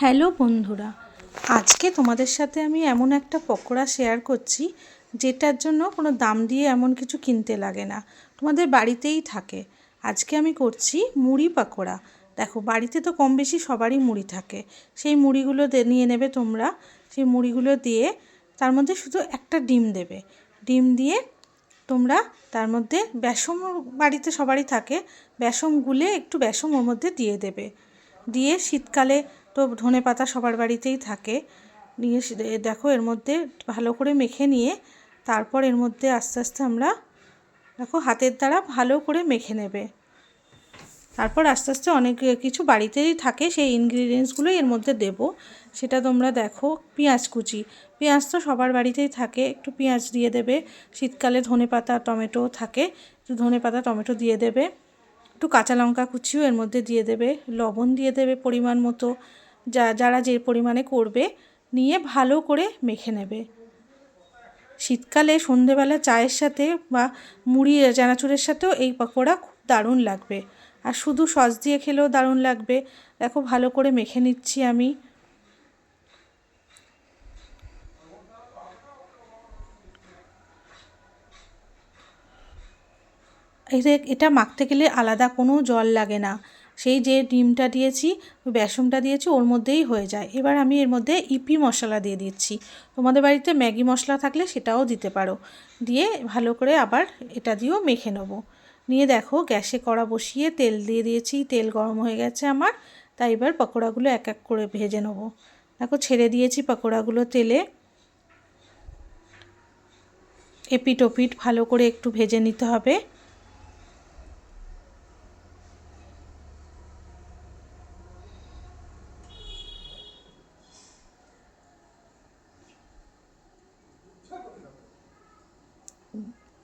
Hello বন্ধুরা, আজকে তোমাদের সাথে আমি এমন একটা পকোড়া শেয়ার করছি, যেটার জন্য কোনো দাম দিয়ে এমন কিছু কিনতে লাগে না, তোমাদের বাড়িতেই থাকে। আজকে আমি করছি মুড়ি পাকোড়া। দেখো, বাড়িতে তো কম বেশি সবারই মুড়ি থাকে। সেই মুড়িগুলো নিয়ে নেবে তোমরা। সেই মুড়িগুলো দিয়ে তার মধ্যে শুধু একটা ডিম দেবে। ডিম দিয়ে তোমরা তার মধ্যে বেসম বাড়িতে সবারই থাকে। বেসম গুলে একটু বেসম ওর মধ্যে দিয়ে দেবে। দিয়ে শীতকালে তো ধনে পাতা সবার বাড়িতেই থাকে। নিয়ে দেখো এর মধ্যে ভালো করে মেখে নিয়ে তারপর এর মধ্যে আস্তে আস্তে আমরা দেখো হাতের দ্বারা ভালো করে মেখে নেবে। তারপর আস্তে আস্তে অনেক কিছু বাড়িতেই থাকে সেই ইনগ্রিডিয়েন্টসগুলো এর মধ্যে দেব। সেটা তোমরা দেখো পেঁয়াজ কুচি। পেঁয়াজ তো সবার বাড়িতেই থাকে, একটু পেঁয়াজ দিয়ে দেবে। শীতকালে ধনে পাতা, টমেটো থাকে, একটু ধনে পাতা, টমেটো দিয়ে দেবে। একটু কাঁচা লঙ্কা কুচিও এর মধ্যে দিয়ে দেবে। লবণ দিয়ে দেবে পরিমাণ মতো। যা, যারা যে পরিমাণে করবে, নিয়ে ভালো করে মেখে নেবে। শীতকালে সন্ধেবেলা চায়ের সাথে বা মুড়ি, চানাচুরের সাথেও এই পকোড়া খুব দারুণ লাগবে। আর শুধু সস দিয়ে খেলেও দারুণ লাগবে। দেখো, ভালো করে মেখে নিচ্ছি আমি। এটা মাখতে গেলে আলাদা কোনো জল লাগে না। সেই যে ডিমটা দিয়েছি, বেসনটা দিয়েছি, ওর মধ্যেই হয়ে যায়। এবার আমি এর মধ্যে ইপি মশলা দিয়ে দিচ্ছি। তোমাদের বাড়িতে ম্যাগি মশলা থাকলে সেটাও দিতে পারো। দিয়ে ভালো করে আবার এটা দিয়েও মেখে নেব। নিয়ে দেখো গ্যাসে কড়া বসিয়ে তেল দিয়ে দিয়েছি, তেল গরম হয়ে গেছে আমার। তাই এবার পকোড়াগুলো এক এক করে ভেজে নেব। দেখো ছেড়ে দিয়েছি পকোড়াগুলো তেলে। এপিট ওপিট ভালো করে একটু ভেজে নিতে হবে।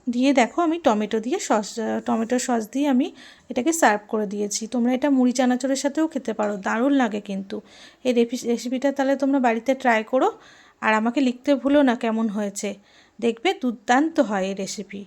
দিয়ে দেখো আমি টমেটো দিয়ে সস টমেটো সস দিয়ে আমি এটাকে সার্ভ করে দিয়েছি। তোমরা এটা মুড়ি চানাচুরের সাথেও খেতে পারো, দারুণ লাগে কিন্তু। এই রেসিপিটা তাহলে তোমরা বাড়িতে ট্রাই করো, আর আমাকে লিখতে ভুলো না কেমন হয়েছে। দেখবে দুর্দান্ত হয় এই রেসিপি